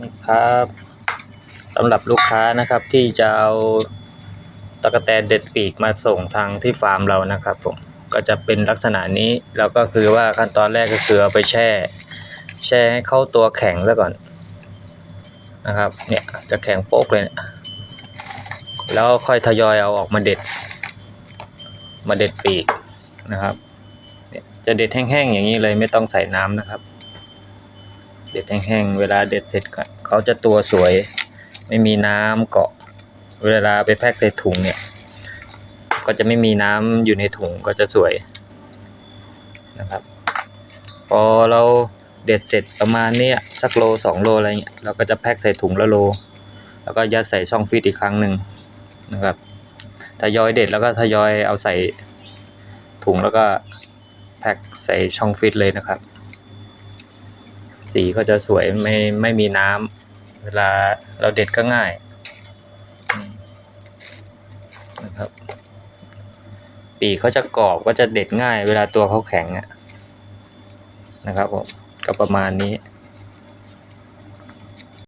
นี่ครับสำหรับลูกค้านะครับที่จะเอาตะกแตนเด็ดปีกมาส่งทางที่ฟาร์มเรานะครับผมก็จะเป็นลักษณะนี้แล้วก็คือว่าขั้นตอนแรกก็คือเอาไปแช่ แช่ให้เข้าตัวแข็งซะก่อนนะครับเนี่ยจะแข็งโป๊กเลยนี่ยแล้วค่อยทยอยเอาออกมาเด็ด มาเด็ดปีกนะครับเนี่ยจะเด็ดแห้งๆอย่างนี้เลยไม่ต้องใส่น้ำนะครับ เด็ดแห้งๆ เวลาเด็ดเสร็จเขาจะตัวสวย ไม่มีน้ำเกาะ เวลาไปแพ็คใส่ถุงเนี่ย ก็จะไม่มีน้ำอยู่ในถุงก็จะสวยนะครับ พอเราเด็ดเสร็จประมาณเนี้ยสักโลสองโลอะไรเงี้ยเราก็จะแพ็คใส่ถุงละโล แล้วก็ยัดใส่ช่องฟีดอีกครั้งหนึ่งนะครับทยอยเด็ดแล้วก็ทยอยเอาใส่ถุงแล้วก็แพ็คใส่ช่องฟีดเลยนะครับ สีก็จะสวยไม่ไม่มีน้ำเวลาเราเด็ดก็ง่ายนะครับปีกเขาจะกรอบก็จะเด็ดง่าย เวลาตัวเขาแข็งอะนะครับผมก็ประมาณนี้